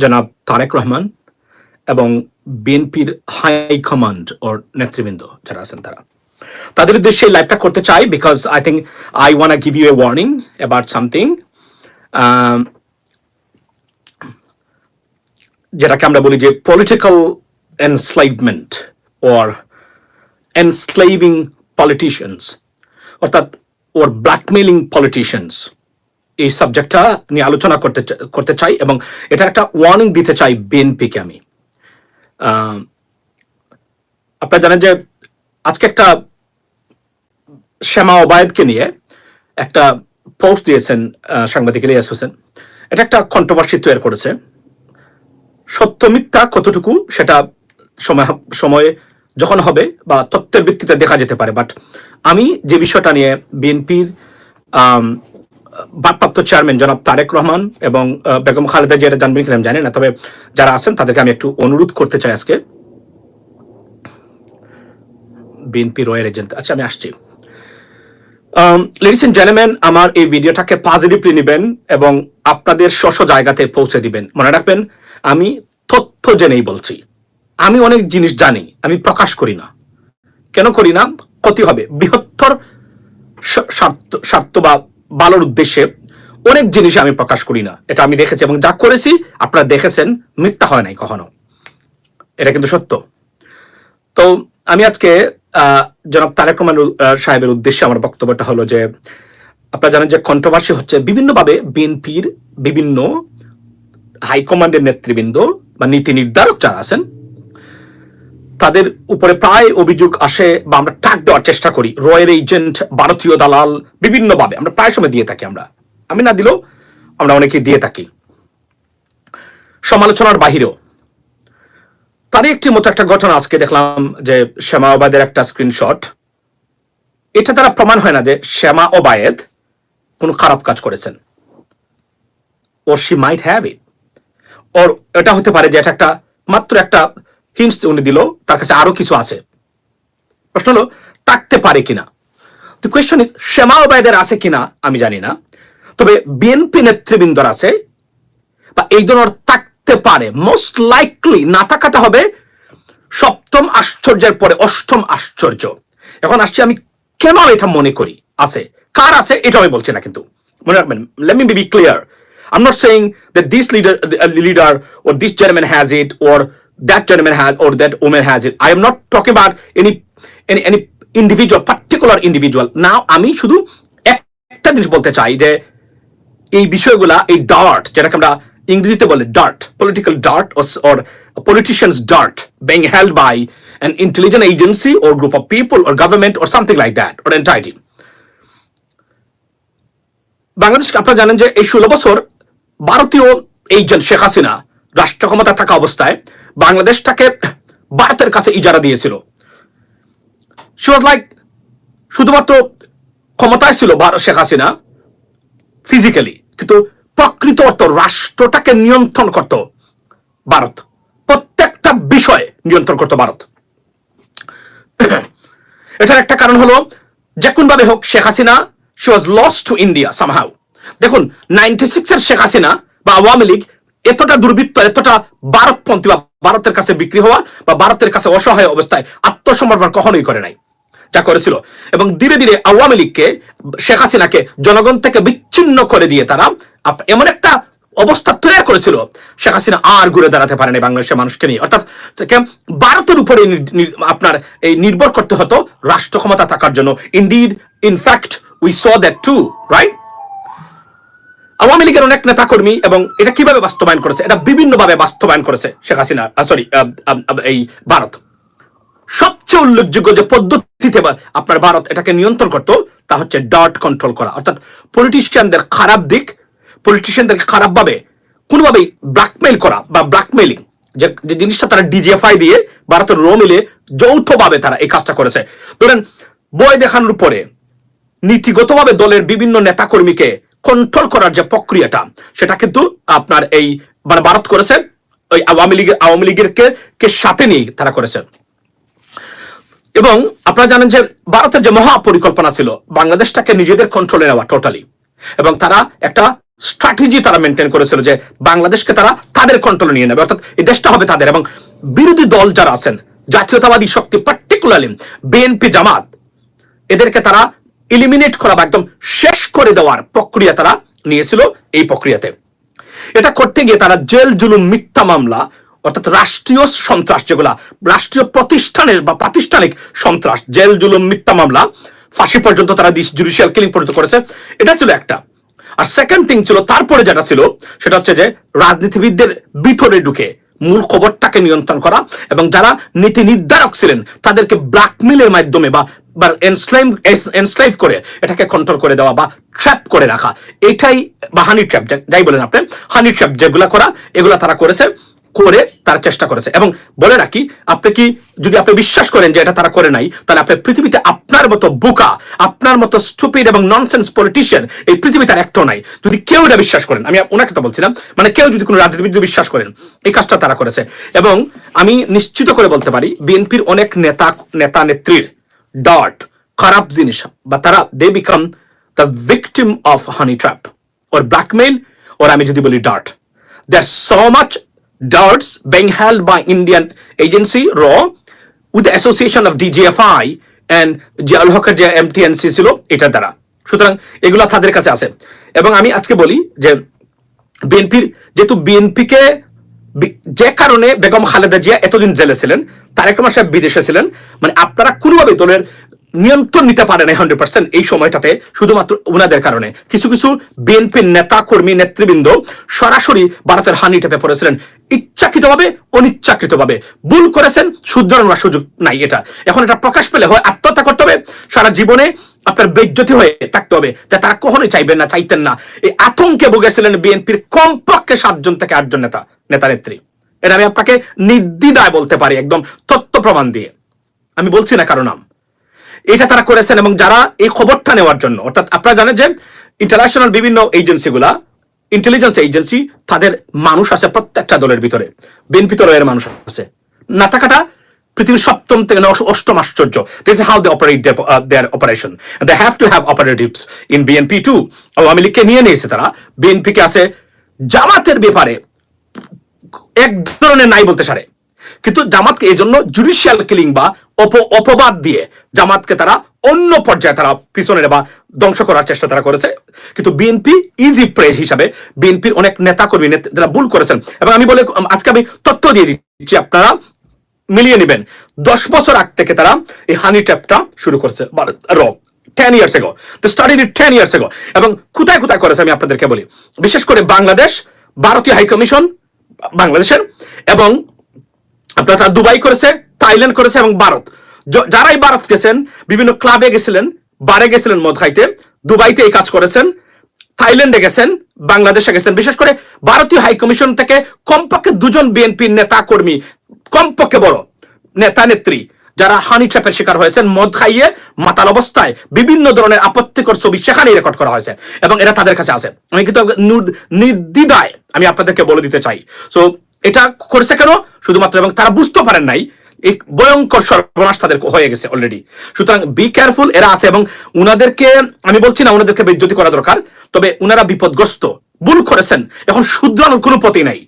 জনাব তারেক রহমান এবং বিএনপির হাই কমান্ড ওর নেতৃবৃন্দ যারা আছেন তারা। তাদের উদ্দেশ্যে লাইভটা করতে চাই because I think I want give you a warning about something যেটাকে আমরা বলি যে পলিটিক্যাল এনস্লাইভমেন্ট ওর এনস্লেভিং পলিটিশিয়ানস অর্থাৎ ওর ব্ল্যাকমেলিং পলিটিশিয়ানস এই সাবজেক্টটা নিয়ে আলোচনা করতে করতে চাই এবং এটা একটা ওয়ার্নিং দিতে চাই বিএনপিকে আমি। আপনারা জানেন যে আজকে একটা শ্যামা ওবায়দকে নিয়ে একটা পোস্ট দিয়েছেন সাংবাদিক ইলিয়াস হোসেন। এটা একটা কন্ট্রোভার্সি তৈরি করেছে। সত্য মিথ্যা কতটুকু সেটা সময়, সময়ে যখন হবে বা তথ্যের ভিত্তিতে দেখা যেতে পারে। বাট আমি যে বিষয়টা নিয়ে বিএনপির ভারপ্রাপ্ত চেয়ারম্যান জনাব তারেক রহমান এবং বেগম খালেদা জিয়া জানবেন কিনা জানি না, তবে যারা আছেন তাদেরকে আমি একটু অনুরোধ করতে চাই আজকে। বিএনপি রয়ের এজেন্ট। আচ্ছা আমি আসছি। লেডিস এন্ড জেন্টলম্যান আমার এই ভিডিওটাকে পজিটিভলি নেবেন এবং আপনাদের স্ব স্ব জায়গাতে পৌঁছে দিবেন। মনে রাখবেন, আমি তথ্য জেনেই বলছি। আমি অনেক জিনিস জানি, আমি প্রকাশ করি না। কেন করি না? ক্ষতি হবে। বৃহত্তর স্বার্থ স্বার্থ বা ভালোর উদ্দেশ্যে অনেক জিনিস আমি প্রকাশ করি না। এটা আমি দেখেছি এবং যা করেছি, আপনারা দেখেছেন, মিথ্যা হয় নাই কখনো। এটা কিন্তু সত্য। তো আমি আজকে জনাব তারেক রহমান সাহেবের উদ্দেশ্যে আমার বক্তব্যটা হলো যে, আপনারা জানেন যে কন্ট্রোভার্সি হচ্ছে বিভিন্নভাবে বিএনপির বিভিন্ন হাইকমান্ডের নেতৃবৃন্দ বা নীতি নির্ধারক যারা আছেন তাদের উপরে প্রায় অভিযোগ আসে বা আমরা টাক দেওয়ার চেষ্টা করি। রয়ের এজেন্ট ভারতীয় দালাল, বিভিন্নভাবে। আমরা প্রায় সময় দিয়ে থাকি আমরা। আমি না দিলেও আমরা অনেকে দিয়ে থাকি। সমালোচনার বাহিরেও। তারই একটি মতো একটা ঘটনা আজকে দেখলাম যে শ্যামা ওবায়দের একটা স্ক্রিনশট এটা তারা প্রমাণ হয় না যে শ্যামা ওবায়েদ কোনো খারাপ কাজ করেছেন। ও শি মাইট হ্যাভ ইট ওর এটা হতে পারে যে এটা একটা মাত্র একটা হিন্টস উনি দিল তার কাছে আরও কিছু আছে। প্রশ্ন হলো থাকতে পারে কিনা? তো কোয়েশ্চন ইজ শ্যামা ওবায়দের আছে কিনা আমি জানি না। তবে বিএনপি নেতৃবৃন্দর আছে বা এই ধরনের থাকতে পারে। মোস্ট লাইকলি না থাকাটা হবে সপ্তম আশ্চর্যের পরে অষ্টম আশ্চর্য। এখন আসছি আমি কেন এটা মনে করি? আছে। কার আছে? এটা আমি বলছি না কিন্তু। মনে রাখবেন let me be clear I'm not saying that this leader, uh, leader or this gentleman has it, or that gentleman has, or that woman has it. I am not talking about any any any individual, particular individual. Now আমি শুধু এক- একটা জিনিস বলতে চাই যে এই বিষয়গুলা এই ডার্ট যেটাকে আমরা ইংরেজিতে বলে dart political dart or politicians dart being held by an intelligent agency or group of people or government or something like that or entity Bangladesh আপনারা জানেন যে এই ষোলো বছর ভারতীয় এইজেন্ট শেখ হাসিনা রাষ্ট্র ক্ষমতা থাকা অবস্থায় বাংলাদেশটাকে ভারতের কাছে ইজারা দিয়েছিল। লাইক শুধুমাত্র ক্ষমতায় ছিল ভারত শেখ হাসিনা ফিজিক্যালি কিন্তু প্রকৃত অর্থ রাষ্ট্রটাকে নিয়ন্ত্রণ করত ভারত। প্রত্যেকটা বিষয়ে নিয়ন্ত্রণ করত ভারত। এটার একটা কারণ হলো যে কোন ভাবে হোক, Sheikh Hasina she was loss to India somehow দেখুন নাইনটি সিক্স এর শেখ হাসিনা বা আওয়ামী লীগ এতটা দুর্বৃত্ত, এতটা ভারতপন্থী বা ভারতের কাছে বিক্রি হওয়া বা ভারতের কাছে অসহায় অবস্থায় আত্মসমর্পণ কখনোই করে নাই। যা করেছিল। এবং ধীরে ধীরে আওয়ামী লীগকে, শেখ হাসিনাকে জনগণ থেকে বিচ্ছিন্ন করে দিয়ে তারা এমন একটা অবস্থা তৈরি করেছিল। শেখ হাসিনা আর ঘুরে দাঁড়াতে পারেনি বাংলাদেশের মানুষকে নিয়ে। অর্থাৎ ভারতের উপরে আপনার এই নির্ভর করতে হতো রাষ্ট্র ক্ষমতা থাকার জন্য। Indeed in fact we saw that too right Awami লীগের অনেক নেতাকর্মী এবং এটা কীভাবে বাস্তবায়ন করেছে? এটা বিভিন্নভাবে বাস্তবায়ন করেছে শেখ হাসিনা সরি এই ভারত। সবচেয়ে উল্লেখযোগ্য যে পদ্ধতিতে আপনার ভারত এটাকে নিয়ন্ত্রণ করতো, তা হচ্ছে ডট কন্ট্রোল করা। অর্থাৎ পলিটিশিয়ানদের খারাপ দিক পলিটিশিয়ানদেরকে খারাপভাবে কোনোভাবেই ব্ল্যাকমেইল করা বা ব্ল্যাকমেইলিং যে যে জিনিসটা তারা ডিজিএফআই দিয়ে ভারতের রো মিলে যৌথভাবে তারা এই কাজটা করেছে। ধরেন বই দেখানোর পরে নীতিগতভাবে দলের বিভিন্ন নেতাকর্মীকে কন্ট্রোল করার যে প্রক্রিয়াটা, সেটা কিন্তু আপনার এই মানে ভারত করেছে, ওই আওয়ামী লীগের আওয়ামী লীগের কে সাথে নিয়ে তারা করেছে। এবং আপনারা জানেন যে ভারতের যে মহা পরিকল্পনা ছিল, বাংলাদেশটাকে নিজেদের কন্ট্রোলে নেওয়া টোটালি এবং তারা একটা স্ট্র্যাটেজি তারা মেনটেন করেছিল যে বাংলাদেশকে তারা তাদের কন্ট্রোলে নিয়ে নেবে। অর্থাৎ এই দেশটা হবে তাদের এবং বিরোধী দল যারা আছেন, জাতীয়তাবাদী শক্তি পার্টিকুলারলি বিএনপি জামাত, এদেরকে তারা ইলিমিনেট করা বা একদম শেষ করে দেওয়ার প্রক্রিয়া তারা নিয়েছিল এই প্রক্রিয়াতে। এটা করতে গিয়ে তারা জেল জুলুম, মিথ্যা মামলা, অর্থাৎ রাষ্ট্রীয় সন্ত্রাস যেগুলা, রাষ্ট্রীয় প্রতিষ্ঠানের বা প্রাতিষ্ঠানিক সন্ত্রাস, জেল জুলুম, মিথ্যা মামলা, ফাঁসি পর্যন্ত তারা জুডিশিয়াল কিলিং পর্যন্ত করেছে, এটা ছিল একটা। আর সেকেন্ড থিং ছিল, তারপরে যেটা ছিল, সেটা হচ্ছে যে রাজনীতিবিদদের ভিতরে ঢুকে মূল খবরটাকে নিয়ন্ত্রণ করা এবং যারা নীতি নির্ধারক ছিলেন, তাদেরকে ব্ল্যাকমেলের মাধ্যমে বা বা এনস্লাইভ করে এটাকে কন্ট্রোল করে দেওয়া বা ট্র্যাপ করে রাখা। এটাই বা হানি ট্র্যাপ যাই বলেন আপনি হানি ট্র্যাপ যেগুলা করা, এগুলা তারা করেছে। করে তার চেষ্টা করেছে। এবং বলে রাখি, আপনি কি, যদি আপনি বিশ্বাস করেন যে এটা তারা করে নাই, তাহলে আপনি পৃথিবীতে আপনার মতো বোকা, আপনার মতো স্টুপিড এবং ননসেন্স পলিটিশিয়ান এই পৃথিবীতে আর একটাও নাই। যদি কেউ এটা বিশ্বাস করেন, আমি ওনাকে তো বলছিলাম মানে কেউ যদি কোনো রাজনীতিবিদ যদি বিশ্বাস করেন, এই কাজটা তারা করেছে। এবং আমি নিশ্চিত করে বলতে পারি, বিএনপির অনেক নেতা নেতা নেত্রীর ডট খারাপ জিনিস, বা তারা they became the victim of honey trap or blackmail or আমি যদি বলি dot there's so much darts being held by Indian agency, RAW, with the association of DGFI and যে আল হকের যে এমটিএনসি ছিল, এটার দ্বারা। সুতরাং এগুলো তাদের কাছে আছে। এবং আমি আজকে বলি যে বিএনপির, যেহেতু বিএনপিকে যে কারণে বেগম খালেদা জিয়া এতদিন জেলে ছিলেন, তারেক রহমান সাহেব বিদেশে ছিলেন মানে আপনারা কোনোভাবে দলের নিয়ন্ত্রণ নিতে পারে না হান্ড্রেড পার্সেন্ট এই সময়টাতে শুধুমাত্র ওনাদের কারণে। কিছু কিছু বিএনপির নেতা কর্মী নেতৃবৃন্দ সরাসরি ভারতের হানি টেপে পড়েছিলেন। ইচ্ছাকৃতভাবে, অনিচ্ছাকৃতভাবে। ভুল করেছেন, শুধরানোর সুযোগ নাই এটা। এখন এটা প্রকাশ পেলে হয় আত্মহত্যা করতে হবে। সারা জীবনে আপনার বেজ্জতি হয়ে থাকতে হবে, যা তারা কখনোই চাইবেন না, চাইতেন না। এই আতঙ্কে ভুগেছিলেন বিএনপির কমপক্ষে সাতজন থেকে আটজন নেতা নেতা নেত্রী। এটা আমি আপনাকে নির্দ্বিধায় বলতে পারি, একদম তথ্য প্রমাণ দিয়ে। আমি বলছি না কারও নাম। এটা তারা করেছেন এবং যারা এই খবরটা নেওয়ার জন্য, অর্থাৎ আপনারা জানেন যে ইন্টারন্যাশনাল বিভিন্ন এজেন্সিগুলা ইন্টেলিজেন্স এজেন্সি তাদের মানুষ আছে প্রত্যেকটা দলের ভিতরে। বিএনপি দলের মানুষ আছে। না থাকাটা পৃথিবীর সপ্তম থেকে অষ্টম আশ্চর্য। This how they operate their operation they have to have operatives in BNP to Awami লীগকে নিয়ে নিয়েছে তারা। বিএনপিকে আছে জামাতের ব্যাপারে এক ধরনের নাই বলতে সারে। কিন্তু জামাতকে এই জন্য জুডিশিয়াল কিলিং বা অপবাদ দিয়ে জামাতকে তারা অন্য পর্যায়ে তারা পিছনে বা ধ্বংস করার চেষ্টা তারা করেছে। কিন্তু বিএনপি ইজি প্রে হিসাবে বিএনপির অনেক নেতা কর্মী যারা ভুল করেছেন। এবং আমি বলে আজকে আমি তথ্য দিয়ে দিচ্ছি, আপনারা মিলিয়ে নেবেন। দশ বছর আগ থেকে তারা এই হানি ট্যাপটা শুরু করেছে র ten years ago the study ten years ago এবং কোথায় কোথায় করেছে আমি আপনাদেরকে বলি। বিশেষ করে বাংলাদেশ, ভারতীয় হাই কমিশন বাংলাদেশের, এবং আপনার দুবাই করেছে, থাইল্যান্ড করেছে এবং ভারত। যারাই ভারত গেছেন, বিভিন্ন ক্লাবে গেছিলেন বারে গেছিলেন মদ খাইতে দুবাইতে এই কাজ করেছেন, থাইল্যান্ডে গেছেন, বাংলাদেশে গেছেন। বিশেষ করে ভারতীয় হাই কমিশন থেকে কমপক্ষে দুজন বিএনপির নেতা কর্মী, কমপক্ষে বড়, নেতা নেত্রী, যারা হানি ট্র্যাপের শিকার হয়েছেন মদ খাইয়ে মাতাল অবস্থায় বিভিন্ন ধরনের আপত্তিকর ছবি সেখানেই রেকর্ড করা হয়েছে এবং এটা তাদের কাছে আছে। আমি কিন্তু নির্দ্বিধায় আমি আপনাদেরকে বলে দিতে চাই। সো এটা করছে কেন? শুধুমাত্র এবং তারা বুঝতে পারেন নাই ভয়ঙ্কর সর্বনাশ তাদের হয়ে গেছে অলরেডি সুতরাং বি কেয়ারফুল এরা আছে এবং উনাদেরকে, আমি বলছি না উনাদেরকে বেজ্জতি করা দরকার, তবে উনারা বিপদগ্রস্ত, ভুল করেছেন, এখন শুধরানোর কোনো পথই নাই।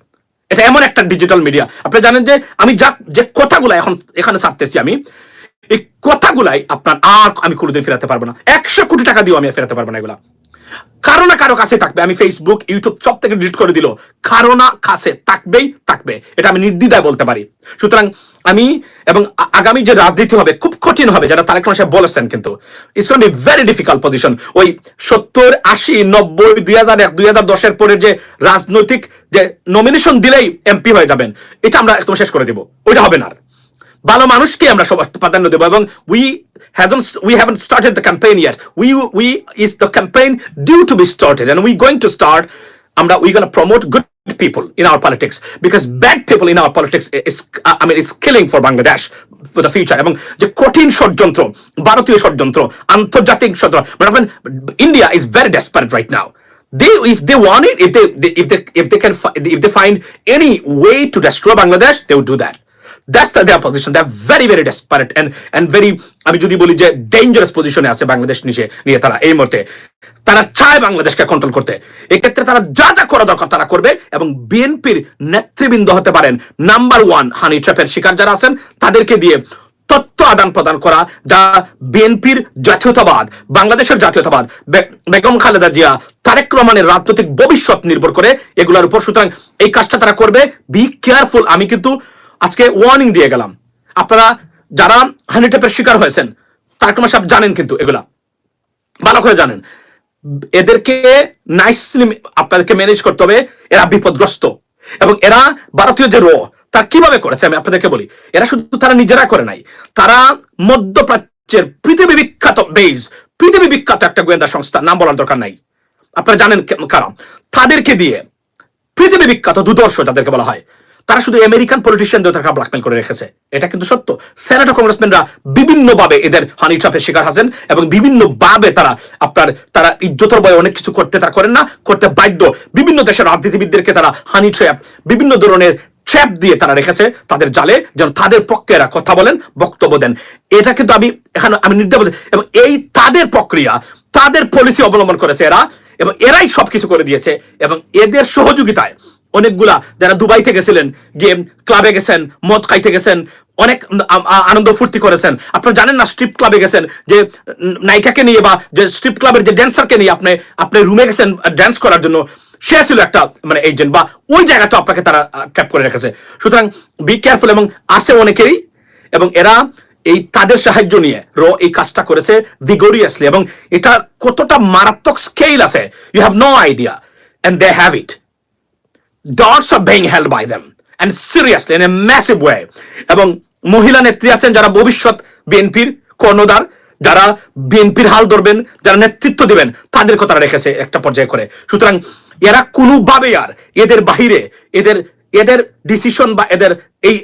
এটা এমন একটা ডিজিটাল মিডিয়া আপনি জানেন যে আমি যা যে কথাগুলো এখন এখানে ছাড়তেছি আমি, এই কথাগুলাই আপনার আর আমি কোনোদিন ফেরাতে পারব না। একশো কোটি টাকা দিয়েও আমি ফেরাতে পারব না এগুলা। কারও না কারও কাছে থাকবে। আমি ফেসবুক ইউটিউব সব থেকে ডিলিট করে দিল। কারও না কাছে থাকবেই থাকবে। এটা আমি নির্দ্বিধায় বলতে পারি। সুতরাং আমি এবং আগামী যে রাজনীতি হবে খুব কঠিন হবে যারা তারেক সাহেব বলেছেন কিন্তু। It's be very difficult position ওই সত্তর, আশি, নব্বই, দুই হাজার এক, দুই হাজার দশের পরে যে রাজনৈতিক যে নমিনেশন দিলেই এমপি হয়ে যাবেন, এটা আমরা একদম শেষ করে দিব। ওইটা হবে না ভালো মানুষকে আমরা সবার প্রাধান্য দেবো এবং we hasn't we haven't started the campaign yet we we is the campaign due to be started and we going to start আমরা we gonna promote good people in our politics because bad people in our politics is I mean is killing for Bangladesh for the future এবং যে কঠিন ষড়যন্ত্র ভারতীয় ষড়যন্ত্র আন্তর্জাতিক ষড়যন্ত্র মানে India is very desperate right now they if they want it if they, they if they if they can if they find any way to destroy Bangladesh they would do that that's their position they're very very desperate and and very আমি যদি বলি যে dangerous পজিশনে আছে বাংলাদেশ নিচে নিয়ে তারা এই মুহূর্তে। তারা চায় বাংলাদেশকে কন্ট্রোল করতে। এক্ষেত্রে তারা যা যা করা দরকার তারা করবে এবং বিএনপির নেতৃবৃন্দ হতে পারেন নাম্বার ওয়ান হানি ট্র্যাপের শিকার যারা আছেন, তাদেরকে দিয়ে তথ্য আদান প্রদান করা যা বিএনপির জাতীয়তাবাদ, বাংলাদেশের জাতীয়তাবাদ বেগম খালেদা জিয়া, তারেক রহমানের রাজনৈতিক ভবিষ্যৎ নির্ভর করে এগুলোর উপর। সুতরাং এই কাজটা তারা করবে। বি কেয়ারফুল আমি কিন্তু আজকে ওয়ার্নিং দিয়ে গেলাম। আপনারা যারা হানি ট্র্যাপের শিকার হয়েছেন, তারেক রহমান সাহেব জানেন কিন্তু এগুলা। ভালো করে জানেন। এদেরকে নাইসলি আপনাদেরকে ম্যানেজ করতে হবে, এরা বিপদগ্রস্ত। এবং এরা ভারতীয় যে র তা কীভাবে করেছে আমি আপনাদেরকে বলি। এরা শুধু তারা নিজেরা করে নাই, তারা মধ্যপ্রাচ্যের পৃথিবী বিখ্যাত বেজ পৃথিবী বিখ্যাত একটা গোয়েন্দা সংস্থা, নাম বলার দরকার নাই। আপনারা জানেন কে- কারা? তাদেরকে দিয়ে পৃথিবী বিখ্যাত দুদর্শ যাদেরকে বলা হয় তারা শুধু আমেরিকান পলিটিশিয়ানদের তারা ব্ল্যাকমেল করে রেখেছে। এটা কিন্তু সত্য। সেনেটর কংগ্রেসম্যানরা বিভিন্ন ভাবে এদের হানি ট্রাপের শিকার আছেন এবং বিভিন্ন ভাবে তারা আপনার, তারা ইজ্জতর বয়ে অনেক কিছু করতে তারা করেন না, করতে বাধ্য। বিভিন্ন দেশের রাজনীতিবিদদেরকে তারা হানি ট্র্যাপ বিভিন্ন ধরনের ট্র্যাপ দিয়ে তারা রেখেছে তাদের জালে, যেন তাদের পক্ষে এরা কথা বলেন, বক্তব্য দেন। এটা কিন্তু আমি এখানে, আমি নির্দেশ এবং এই তাদের প্রক্রিয়া, তাদের পলিসি অবলম্বন করেছে এরা, এবং এরাই সবকিছু করে দিয়েছে, এবং এদের সহযোগিতায় অনেকগুলা যারা দুবাইতে গেছিলেন গিয়ে ক্লাবে গেছেন, মদ খাইতে গেছেন, অনেক আনন্দ ফুর্তি করেছেন। আপনারা জানেন না স্ট্রিপ ক্লাবে গেছেন, যে নায়িকাকে নিয়ে বা যে স্ট্রিপ ক্লাবের যে ড্যান্সারকে নিয়ে আপনি আপনি রুমে গেছেন ড্যান্স করার জন্য। সে ছিল একটা মানে এজেন্ট বা ওই জায়গাটা আপনাকে তারা ট্র্যাপ করে রেখেছে। সুতরাং বি কেয়ারফুল এবং আছে অনেকেরই, এবং এরা এই তাদের সাহায্য নিয়ে র এই কাজটা করেছে ভিগোরিয়াসলি এবং এটা কতটা মারাত্মক স্কেল আছে you have no idea and they have it dots are being held by them and seriously in a massive way এবং মহিলা নেত্রী আছেন যারা ভবিষ্যৎ বিএনপির কর্ণধার, যারা বিএনপির হাল ধরবেন, যারা নেতৃত্ব দিবেন তাদেরকে তারা রেখেছে একটা পর্যায়ে করে। সুতরাং এরা কোনোভাবে আর এদের বাহিরে, এদের এদের ডিসিশন বা এদের এই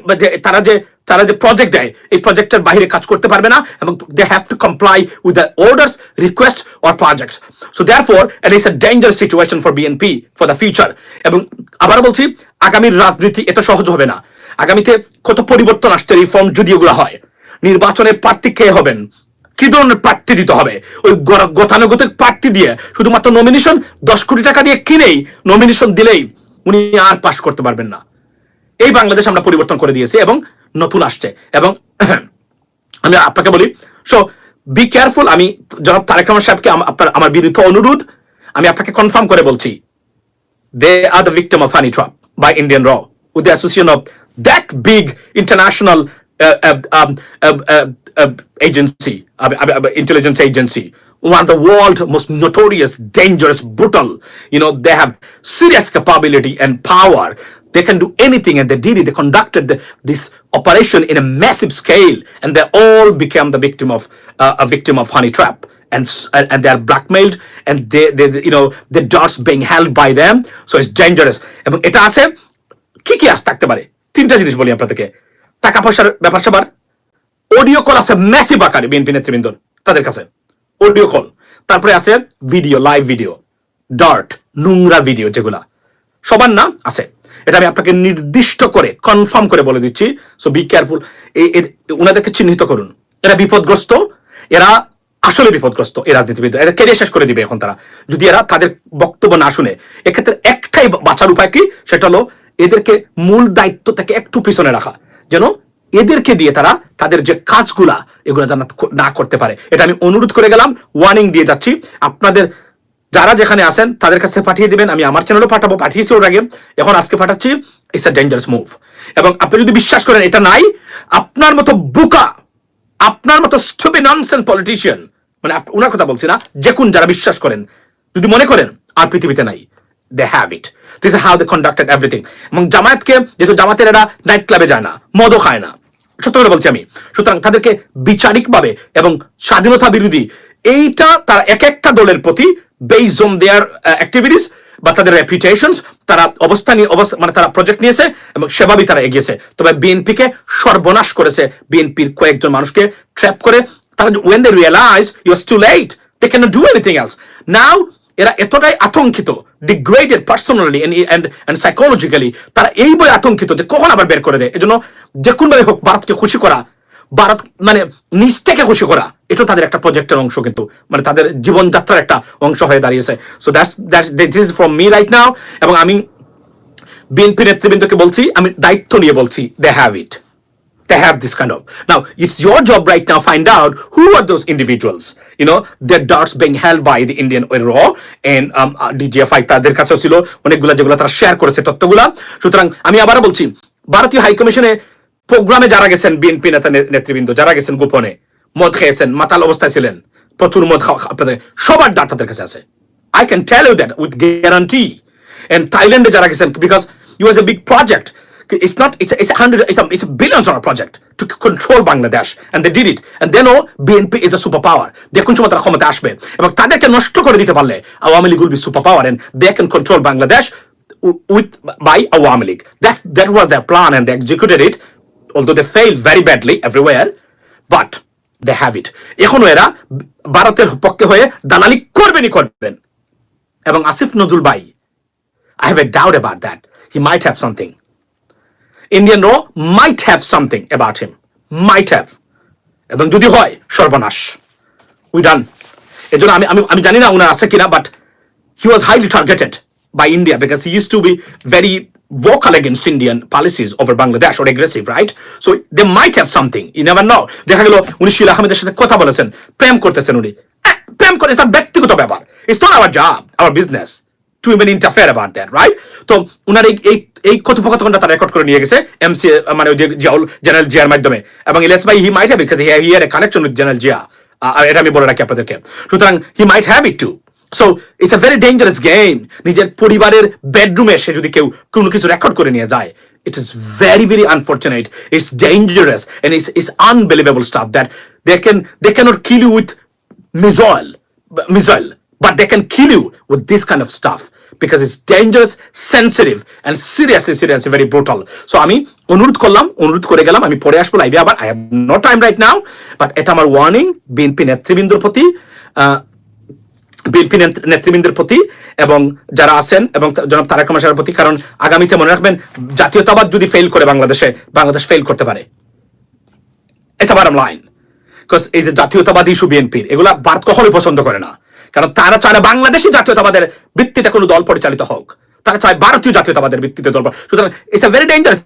তারা যে তারা যে প্রজেক্ট দেয়, এই প্রজেক্টের বাইরে কাজ করতে পারবে না এবং they have to comply with the orders request or projects so therefore it is a danger situation for BNP for the future এবং আবার বলছি, আগামীর রাজনীতি এত সহজ হবে না। আগামীতে কত পরিবর্তন আসছে রিফর্ম যদি ওগুলো হয়? নির্বাচনে প্রার্থী কে হবেন? কি ধরনের প্রার্থী দিতে হবে? ওই গতানুগতিক প্রার্থী দিয়ে শুধুমাত্র নমিনেশন দশ কোটি টাকা দিয়ে কিনেই নমিনেশন দিলেই উনি আর পাশ করতে পারবেন না। এই বাংলাদেশ আমরা পরিবর্তন করে দিয়েছি এবং নতুন আসছে এবং আমি আপনাকে বলি সো বি কেয়ারফুল আমি জনাব তারেক রহমান সাহেবকে আপনার, আমার বিনীত অনুরোধ, আমি আপনাকে কনফার্ম করে বলছি they are the victim of honey trap by Indian র with the association of that big international agency intelligence agency one of the world most notorious, dangerous, brutal. You know, they have serious capability and power. They can do anything, and they did it. They conducted the, this operation in a massive scale, and they all became the victim of uh, a victim of honey trap and and and they are blackmailed and they, they you know the dots being held by them so it's dangerous এবং এটা আছে কি কি আস থাকতে পারে তিনটা জিনিস বলি আপনাদেরকে টাকা পয়সার ব্যাপার স্যাপার অডিও কল আছে ম্যাসিভ আকারে বিএনপি নেতৃবৃন্দর তাদের কাছে অডিও কল তারপরে আছে ভিডিও লাইভ ভিডিও ডার্ট নোংরা ভিডিও যেগুলা। সবার না আছে। এটা আমি আপনাকে নির্দিষ্ট করে কনফার্ম করে বলে দিচ্ছি সো বি কেয়ারফুল ওনাদেরকে চিহ্নিত করুন। এরা বিপদগ্রস্ত, এরা আসলে বিপদগ্রস্ত এই রাজনীতিবিদ এরা কেরিয়ার শেষ করে দিবে এখন তারা। যদি এরা তাদের বক্তব্য না শুনে, এক্ষেত্রে একটাই বাঁচার উপায় কি? সেটা হলো এদেরকে মূল দায়িত্ব থেকে একটু পিছনে রাখা। যেন এদেরকে দিয়ে তারা তাদের যে কাজগুলা, এগুলো যেন না করতে পারে। এটা আমি অনুরোধ করে গেলাম ওয়ার্নিং দিয়ে যাচ্ছি। আপনাদের যারা যেখানে আছেন, তাদের কাছে পাঠিয়ে দিবেন, আমি আমার চ্যানেলও পাঠাবো, পাঠিয়েছি ওর আগে। এখন আজকে পাঠাচ্ছি ইটস আ ডেঞ্জারাস মুভ এবং আপনি যদি বিশ্বাস করেন, এটা নাই, আপনার মতো বুকা, আপনার মতো স্টুপি ননসেন্স পলিটিশিয়ান মানে ওনার কথা বলছি না, যে কোন যারা বিশ্বাস করেন, যদি মনে করেন, আর পৃথিবীতে নাই। They have it this how they conducted everything এবং জামায়াতকে যেহেতু জামাতের এরা নাইট ক্লাবে যায় না মদও খায় না সত্য করে বলছি আমি সুতরাং তাদেরকে বিচারিকভাবে এবং স্বাধীনতা বিরোধী এইটা তারা এক একটা দলের প্রতি বেইজ অন দেয়ার অ্যাক্টিভিটিস বা তাদের রেপুটেশনস তারা অবস্থা নিয়ে অবস্থা মানে তারা প্রজেক্ট নিয়েছে এবং সেভাবেই তারা এগিয়েছে তবে বিএনপিকে সর্বনাশ করেছে। বিএনপির কয়েকজন মানুষকে ট্র্যাপ করে। তারা when they realize you are too late they can do anything else now এরা এতটাই আতঙ্কিত ডিগ্রেডেড পার্সোনালি এন্ড সাইকোলজিক্যালি তারা এই বই আতঙ্কিত যে কখন আবার বের করে দেয়? এজন্য যে কোনভাবে হোক, ভারতকে খুশি করা, ভারত মানে নিজ থেকে খুশি করা, এটাও তাদের একটা প্রজেক্টের অংশ কিন্তু মানে তাদের জীবনযাত্রার একটা অংশ হয়ে দাঁড়িয়েছে। So that's that's this is from me right now এবং আমি বিএনপি নেতৃবৃন্দকে বলছি, আমি দায়িত্ব নিয়ে বলছি they have it they have this kind of. Now it's your job right now find out who are those individuals. You know their darts being held by the indian raw and um, uh, dgfi তাদের কাছেও ছিল অনেকগুলো যেগুলো তারা share করেছে তথ্যগুলা। সুতরাং আমি আবারও বলছি ভারতীয় হাই কমিশনে প্রোগ্রামে যারা গেছেন বিএনপি নেতা নেতৃবৃন্দ যারা গেছেন গোপনে মদ খেয়েছেন মাতাল অবস্থায় ছিলেন প্রচুর মদ খাওয়া আপনাদের সবার ডাটা তাদের কাছে আছে। I can tell you that with guarantee and থাইল্যান্ডে যারা গেছেন because you was a big project it's not it's a, it's a hundred it's a, it's a billion dollar project to control Bangladesh and they did it and they know BNP is a superpower দেখুন সময় তারা ক্ষমতা আসবে এবং তাদেরকে নষ্ট করে দিতে পারলে Awami League be superpower and they can control Bangladesh w- with by Awami League that was their plan and they executed it although they failed very badly everywhere but they have it এখনও এরা ভারতের পক্ষে হয়ে দালালি করবেনই করবেন এবং আসিফ নজরুল ভাই I have a doubt about that. He might have something. Indian Raw might have something about him. Might have. এবং যদি হয় সর্বনাশ উই ডান এই জন্য আমি আমি জানি না ওনার আছে কিনা but he was highly targeted by India because he use to be very vocal against Indian policies over Bangladesh or aggressive, right? So they might have something. You never know. দেখা গেল উনি শিলা আহমেদের সাথে কথা বলেছেন প্রেম করতেছেন উনি প্রেম করে এটা ব্যক্তিগত ব্যাপার it's not our job our business to even interfere about that right তো উনার এই এই কথোপকথনটা তারা রেকর্ড করে নিয়ে গেছে এমসি মানে জিয়াউল জেনারেল জিয়ার মাধ্যমে। এবং ইলিয়াস ভাই he might have because he had a connection with general Zia. আর এটা আমি বলে রাখি আপনাদেরকে। সুতরাং he might have it to so it's a very dangerous game নিজের পরিবারের বেডরুমে সে যদি কেউ কোনো কিছু রেকর্ড করে নিয়ে যায় it is very very unfortunate it's dangerous and it's, it's unbelievable stuff that they can they cannot kill you with missile missile but they can kill you with this kind of stuff because it's dangerous, sensitive, and seriously seriously very brutal. So, আমি অনুরোধ করলাম, অনুরোধ করে গেলাম, আমি পরে আসব লাইভে আবার। I have no time right now but এটা আমার ওয়ার্নিং বিএনপি নেতৃবৃন্দর প্রতি বিএনপি নেতৃবৃন্দের প্রতি, এবং যারা আছেন, এবং জনাব তারেক রহমান প্রতি, কারণ আগামীতে মনে রাখবেন, জাতীয়তাবাদ যদি ফেল করে বাংলাদেশে, বাংলাদেশ ফেল করতে পারে। এটা বারাম লাইন বিকজ এই যে জাতীয়তাবাদী ইস্যু বিএনপির এগুলা ভারত কখনোই পছন্দ করে না। কারণ তারা চায় না বাংলাদেশি জাতীয়তাবাদের ভিত্তিতে কোনো দল পরিচালিত হোক তারা চায় ভারতীয় জাতীয়তাবাদের ভিত্তিতে দল সুতরাং it's a very dangerous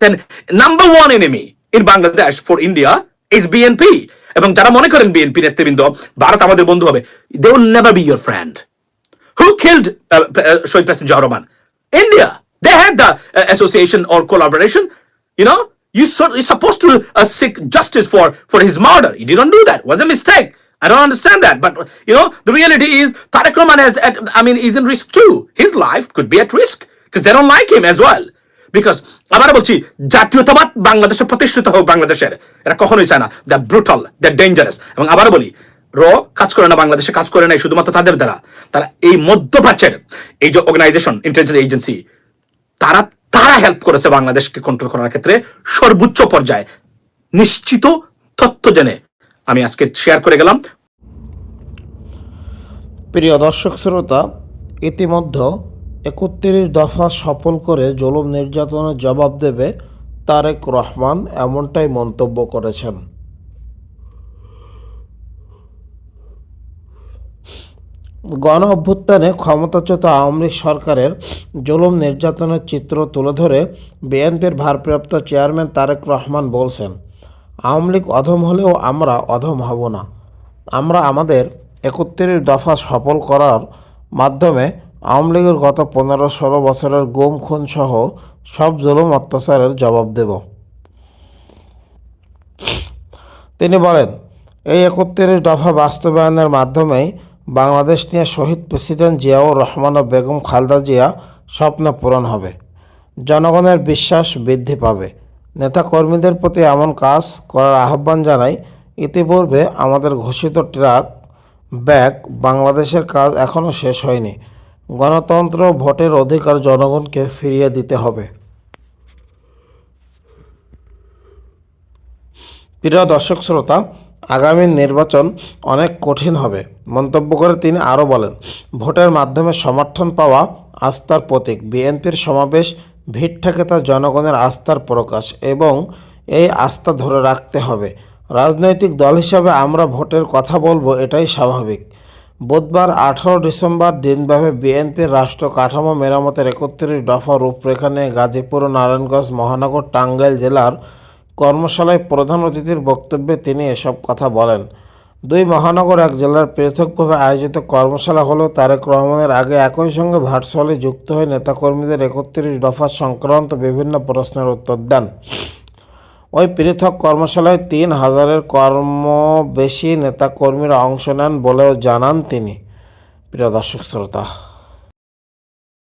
number one enemy in Bangladesh for India is BNP এবং যারা মনে করেন বিএনপি নেতৃবৃন্দ ভারত আমাদের বন্ধু হবে they will never be your friend uh, uh, Shoaib President Johar Rahman? India. They had the uh, association or collaboration. You know, you so, you're supposed to uh, seek justice for for his murder. He didn't do that. It. I don't understand that. But you know, the reality is Tariq has, at, I mean, is in risk too. His life could be at risk because they don't like him as well. বলছি জাতীয়তাবাদ বাংলাদেশে প্রতিষ্ঠিত হোক বাংলাদেশের কখনোই চায় না the brutal the dangerous এবং বলি র কাজ করে না বাংলাদেশে কাজ করে নাই শুধুমাত্র তাদের দ্বারা তারা এই মধ্যপ্রাচ্যের এই যে অর্গানাইজেশন ইন্টেলিজেন্স এজেন্সি তারা তারা হেল্প করেছে বাংলাদেশকে কন্ট্রোল করার ক্ষেত্রে সর্বোচ্চ পর্যায়ে নিশ্চিত তথ্য জেনে আমি আজকে শেয়ার করে গেলাম। প্রিয় দর্শক শ্রোতা, ইতিমধ্যে একত্রিশ দফা সফল করে জুলুম নির্যাতনের জবাব দেবে তারেক রহমান এমনটাই মন্তব্য করেছেন। গণ অভ্যুত্থানে ক্ষমতাচ্যুত আওয়ামী লীগ সরকারের জুলুম নির্যাতনের চিত্র তুলে ধরে বিএনপির ভারপ্রাপ্ত চেয়ারম্যান তারেক রহমান বলছেন আওয়ামী লীগ অধম হলেও আমরা অধম হব না। আমরা আমাদের একত্রিশ দফা সফল করার মাধ্যমে আওয়ামী লীগের গত পনেরো ষোলো বছরের গুম, খুন সহ সব জুলুম, অত্যাচারের জবাব দেব। তিনি বলেন, এই একত্রিশ দফা বাস্তবায়নের মাধ্যমেই বাংলাদেশ নিয়ে শহীদ প্রেসিডেন্ট জিয়াউর রহমান ও বেগম খালদা জিয়া স্বপ্ন পূরণ হবে। জনগণের বিশ্বাস বৃদ্ধি পাবে। নেতাকর্মীদের প্রতি এমন কাজ করার আহ্বান জানাই, ইতিপূর্বে আমাদের ঘোষিত ট্রাক ব্যাগ বাংলাদেশের কাজ এখনও শেষ হয়নি। গণতন্ত্র ভোটের অধিকার জনগণকে ফিরিয়ে দিতে হবে। প্রিয় দর্শক শ্রোতা, আগামী নির্বাচন অনেক কঠিন হবে। মন্তব্য করে তিনি আরও বলেন, ভোটের মাধ্যমে সমর্থন পাওয়া আস্থার প্রতীক। বিএনপির সমাবেশ ভিড় থেকে তা জনগণের আস্থার প্রকাশ এবং এই আস্থা ধরে রাখতে হবে। রাজনৈতিক দল হিসাবে আমরা ভোটের কথা বলব, এটাই স্বাভাবিক। বুধবার আঠারো ডিসেম্বর দিনব্যাপী বিএনপির রাষ্ট্র কাঠামো মেরামতের একত্রিশ দফা রূপরেখা নিয়ে গাজীপুর ও নারায়ণগঞ্জ, মহানগর, টাঙ্গাইল জেলার কর্মশালায় প্রধান অতিথির বক্তব্যে তিনি এসব কথা বলেন। দুই মহানগর এক জেলার পৃথকভাবে আয়োজিত কর্মশালা হলো তারেক রহমানের আগে একই সঙ্গে ভার্চুয়ালি যুক্ত হয়ে নেতাকর্মীদের একত্রিশ দফা সংক্রান্ত বিভিন্ন প্রশ্নের উত্তর দেন। ওই পৃথক কর্মশালায় তিন হাজারের কর্ম বেশি নেতাকর্মীরা অংশ নেন বলেও জানান তিনি। প্রিয় দর্শক, শ্রোতা